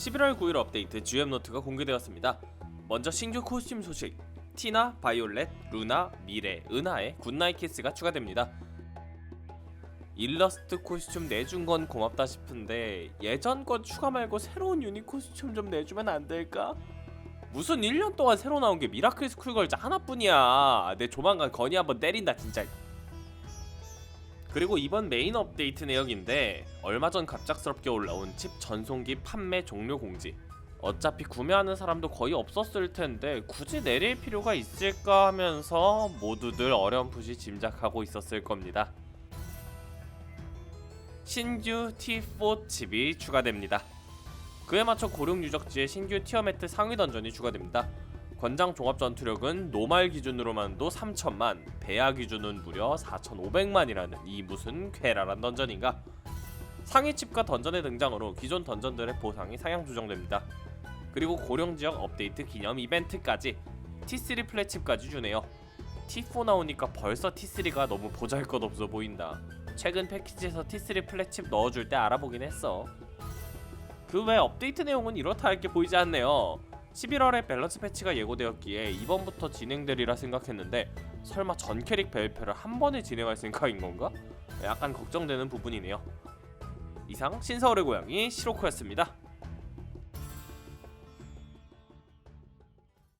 11월 9일 업데이트 GM 노트가 공개되었습니다. 먼저 신규 코스튬 소식. 티나, 바이올렛, 루나, 미래, 은하에 굿나잇 키스가 추가됩니다. 일러스트 코스튬 내준 건 고맙다 싶은데 예전 건 추가 말고 새로운 유닛 코스튬 좀 내주면 안 될까? 무슨 1년 동안 새로 나온 게 미라클 스쿨 걸자 하나뿐이야. 내 조만간 건이 한번 때린다 진짜. 그리고 이번 메인 업데이트 내역인데 얼마 전 갑작스럽게 올라온 칩 전송기 판매 종료 공지. 어차피 구매하는 사람도 거의 없었을 텐데 굳이 내릴 필요가 있을까 하면서 모두들 어렴풋이 짐작하고 있었을 겁니다. 신규 T4 칩이 추가됩니다. 그에 맞춰 고령 유적지에 신규 티어매트 상위 던전이 추가됩니다. 권장 종합 전투력은 노말 기준으로만도 3천만, 배아 기준은 무려 4,500만이라는 이 무슨 쾌랄한 던전인가? 상위 칩과 던전의 등장으로 기존 던전들의 보상이 상향 조정됩니다. 그리고 고령 지역 업데이트 기념 이벤트까지 T3 플랫 칩까지 주네요. T4 나오니까 벌써 T3가 너무 보잘것없어 보인다. 최근 패키지에서 T3 플랫 칩 넣어줄 때 알아보긴 했어. 그 외 업데이트 내용은 이렇다 할 게 보이지 않네요. 11월에 밸런스 패치가 예고되었기에 이번부터 진행되리라 생각했는데 설마 전 캐릭 발표를 한 번에 진행할 생각인 건가? 약간 걱정되는 부분이네요. 이상 신서울의 고양이 시로코였습니다.